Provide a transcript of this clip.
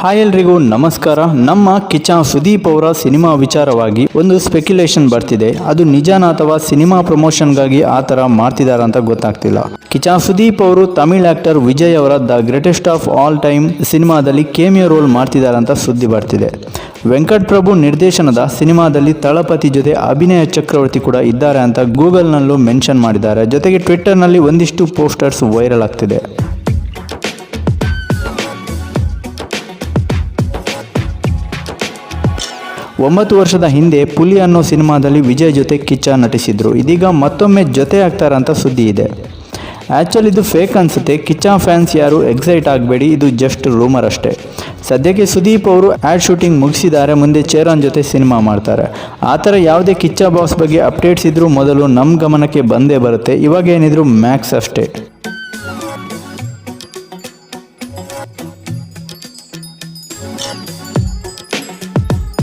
Hi ಎಲ್ರಿಗೂ ನಮಸ್ಕಾರ. ನಮ್ಮ ಕಿಚ ಸುದೀಪ್ ಅವರ ಸಿನಿಮಾ ವಿಚಾರವಾಗಿ ಒಂದು ಸ್ಪೆಕ್ಯುಲೇಷನ್ ಬರ್ತಿದೆ. ಅದು ನಿಜಾನ ಅಥವಾ ಸಿನಿಮಾ ಪ್ರಮೋಷನ್ಗಾಗಿ ಆ ಥರ ಮಾಡ್ತಿದ್ದಾರೆ ಅಂತ ಗೊತ್ತಾಗ್ತಿಲ್ಲ. ಕಿಚ ಸುದೀಪ್ ಅವರು ತಮಿಳ್ ಆಕ್ಟರ್ ವಿಜಯ್ ಅವರ the greatest of all time ಸಿನಿಮಾದಲ್ಲಿ ಕೇಮಿಯೋ ರೋಲ್ ಮಾಡ್ತಿದ್ದಾರೆ ಅಂತ ಸುದ್ದಿ ಬರ್ತಿದೆ. ವೆಂಕಟ್ ಪ್ರಭು ನಿರ್ದೇಶನದ ಸಿನಿಮಾದಲ್ಲಿ ತಳಪತಿ ಜೊತೆ ಅಭಿನಯ ಚಕ್ರವರ್ತಿ ಕೂಡ ಇದ್ದಾರೆ ಅಂತ ಗೂಗಲ್ನಲ್ಲೂ ಮೆನ್ಷನ್ ಮಾಡಿದ್ದಾರೆ. ಜೊತೆಗೆ ಟ್ವಿಟ್ಟರ್ನಲ್ಲಿ ಒಂದಿಷ್ಟು ಪೋಸ್ಟರ್ಸ್ ವೈರಲ್ ಆಗ್ತಿದೆ. ಒಂಬತ್ತು ವರ್ಷದ ಹಿಂದೆ ಪುಲಿ ಅನ್ನೋ ಸಿನಿಮಾದಲ್ಲಿ ವಿಜಯ್ ಜೊತೆ ಕಿಚ್ಚ ನಟಿಸಿದ್ರು. ಇದೀಗ ಮತ್ತೊಮ್ಮೆ ಜೊತೆ ಆಗ್ತಾರಂತ ಸುದ್ದಿ ಇದೆ. ಆ್ಯಕ್ಚುಲಿ ಇದು ಫೇಕ್ ಅನಿಸುತ್ತೆ. ಕಿಚ್ಚ ಫ್ಯಾನ್ಸ್ ಯಾರು ಎಕ್ಸೈಟ್ ಆಗಬೇಡಿ. ಇದು ಜಸ್ಟ್ ರೂಮರ್ ಅಷ್ಟೇ. ಸದ್ಯಕ್ಕೆ ಸುದೀಪ್ ಅವರು ಆ್ಯಡ್ ಶೂಟಿಂಗ್ ಮುಗಿಸಿದ್ದಾರೆ. ಮುಂದೆ ಚೇರನ್ ಜೊತೆ ಸಿನಿಮಾ ಮಾಡ್ತಾರೆ. ಆ ಥರ ಯಾವುದೇ ಕಿಚ್ಚ ಬಾಸ್ ಬಗ್ಗೆ ಅಪ್ಡೇಟ್ಸ್ ಇದ್ದರೂ ಮೊದಲು ನಮ್ಮ ಗಮನಕ್ಕೆ ಬಂದೇ ಬರುತ್ತೆ. ಇವಾಗ ಏನಿದ್ರು ಮ್ಯಾಕ್ಸ್ ಅಷ್ಟೇ.